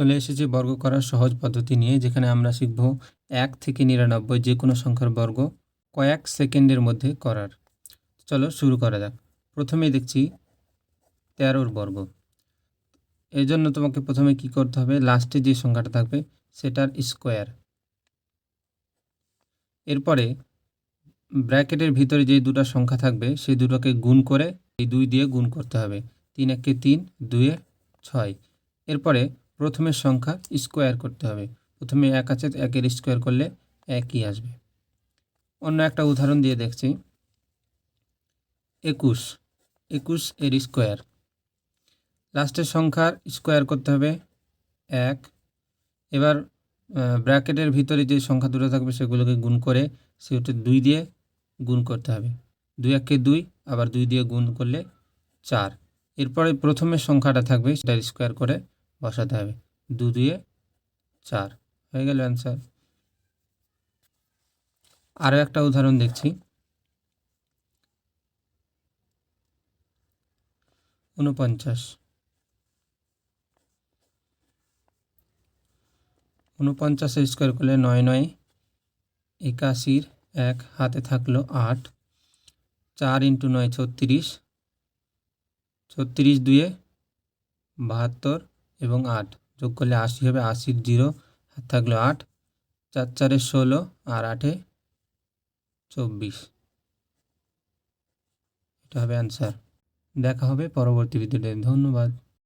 চলে এসেছি বর্গ করার সহজ পদ্ধতি নিয়ে, যেখানে আমরা শিখব এক থেকে নিরানব্বই যে কোনো সংখ্যার বর্গ কয়েক সেকেন্ডের মধ্যে করার। চলো শুরু করা যাক। প্রথমেই দেখছি তেরোর বর্গ। এই জন্য তোমাকে প্রথমে কি করতে হবে? লাস্টে যে সংখ্যাটা থাকবে, সেটার স্কোয়ার। এরপরে ব্র্যাকেটের ভিতরে যে দুটো সংখ্যা থাকবে সেই দুটোকে গুণ করে এই দুই দিয়ে গুণ করতে হবে। তিন একে তিন, দুয়ে ছয়। এরপরে প্রথমের সংখ্যা স্কোয়ার করতে হবে। প্রথমে এক আছে, একের স্কোয়ার করলে একই আসবে। অন্য একটা উদাহরণ দিয়ে দেখছি। একুশ। একুশ এর স্কোয়ার। লাস্টের সংখ্যার স্কোয়ার করতে হবে এক। এবার ব্র্যাকেটের ভিতরে যে সংখ্যা দুটো থাকবে সেগুলোকে গুণ করে সেটা দুই দিয়ে গুণ করতে হবে। দুই একে দুই, আবার দুই দিয়ে গুণ করলে চার। এরপরে প্রথমের সংখ্যাটা থাকবে সেটার স্কোয়ার করে বসাতে হবে। দু দুয়ে চার। হয়ে গেল অ্যান্সার আরও একটা উদাহরণ দেখছি। উনপঞ্চাশ। উনপঞ্চাশের স্কোয়ার করলে নয় নয়, একাশির এক, হাতে থাকল আট, চার ইন্টু নয় ছত্রিশ ছত্রিশ দুয়ে বাহাত্তর এবং আট। যোগ করলে আশি হবে, আশির জিরো হাত থাকল আট। চার, চারে ষোলো, আর আটে চব্বিশ। এটা হবে অ্যান্সার দেখা হবে পরবর্তী ভিডিওতে ধন্যবাদ।